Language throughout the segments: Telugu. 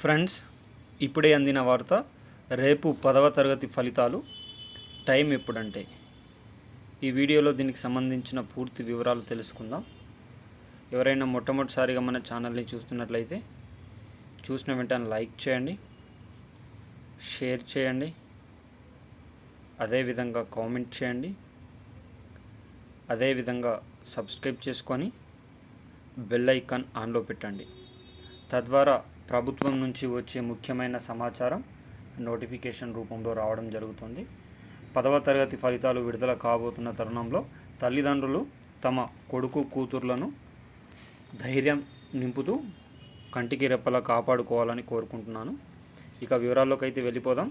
ఫ్రెండ్స్ ఇప్పుడే అందిన వార్త రేపు పదవ తరగతి ఫలితాలు టైం ఎప్పుడంటే. ఈ వీడియోలో దీనికి సంబంధించిన పూర్తి వివరాలు తెలుసుకుందాం. ఎవరైనా మొట్టమొదటిసారిగా మన ఛానల్ని చూస్తున్నట్లయితే చూసిన వెంటనే లైక్ చేయండి షేర్ చేయండి అదేవిధంగా కామెంట్ చేయండి అదేవిధంగా సబ్స్క్రైబ్ చేసుకొని బెల్ ఐకాన్ ఆన్లో పెట్టండి. తద్వారా ప్రభుత్వం నుంచి వచ్చే ముఖ్యమైన సమాచారం నోటిఫికేషన్ రూపంలో రావడం జరుగుతుంది. పదవ తరగతి ఫలితాలు విడుదల కాబోతున్న తరుణంలో తల్లిదండ్రులు తమ కొడుకు కూతుర్లను ధైర్యం నింపుతూ కంటికి రెప్పలా కాపాడుకోవాలని కోరుకుంటున్నాను. ఇక వివరాల్లోకి అయితే వెళ్ళిపోదాం.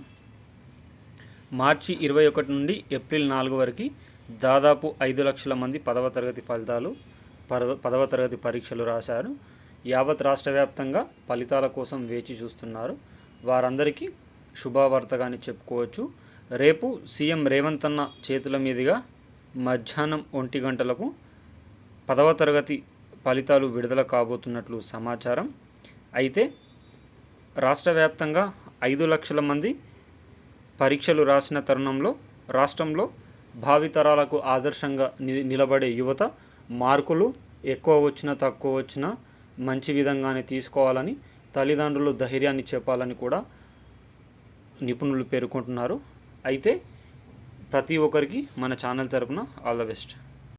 మార్చి ఇరవై ఒకటి నుండి ఏప్రిల్ నాలుగు వరకు దాదాపు ఐదు లక్షల మంది పదవ తరగతి ఫలితాలు పదవ పదవ తరగతి పరీక్షలు రాశారు. యావత్ రాష్ట్ర వ్యాప్తంగా ఫలితాల కోసం వేచి చూస్తున్నారు. వారందరికీ శుభవార్తగాని చెప్పుకోవచ్చు. రేపు సీఎం రేవంత్ అన్న చేతుల మీదుగా మధ్యాహ్నం ఒంటి గంటలకు పదవ తరగతి ఫలితాలు విడుదల కాబోతున్నట్లు సమాచారం. అయితే రాష్ట్ర వ్యాప్తంగా ఐదు లక్షల మంది పరీక్షలు రాసిన తరుణంలో రాష్ట్రంలో భావితరాలకు ఆదర్శంగా ని- నిలబడే యువత మార్కులు ఎక్కువ వచ్చినా తక్కువ వచ్చినా మంచి విధంగానే తీసుకోవాలని తల్లిదండ్రులు ధైర్యాన్ని చెప్పాలని కూడా నిపుణులు పేర్కొంటున్నారు. అయితే ప్రతి ఒక్కరికి మన ఛానల్ తరపున ఆల్ ద బెస్ట్.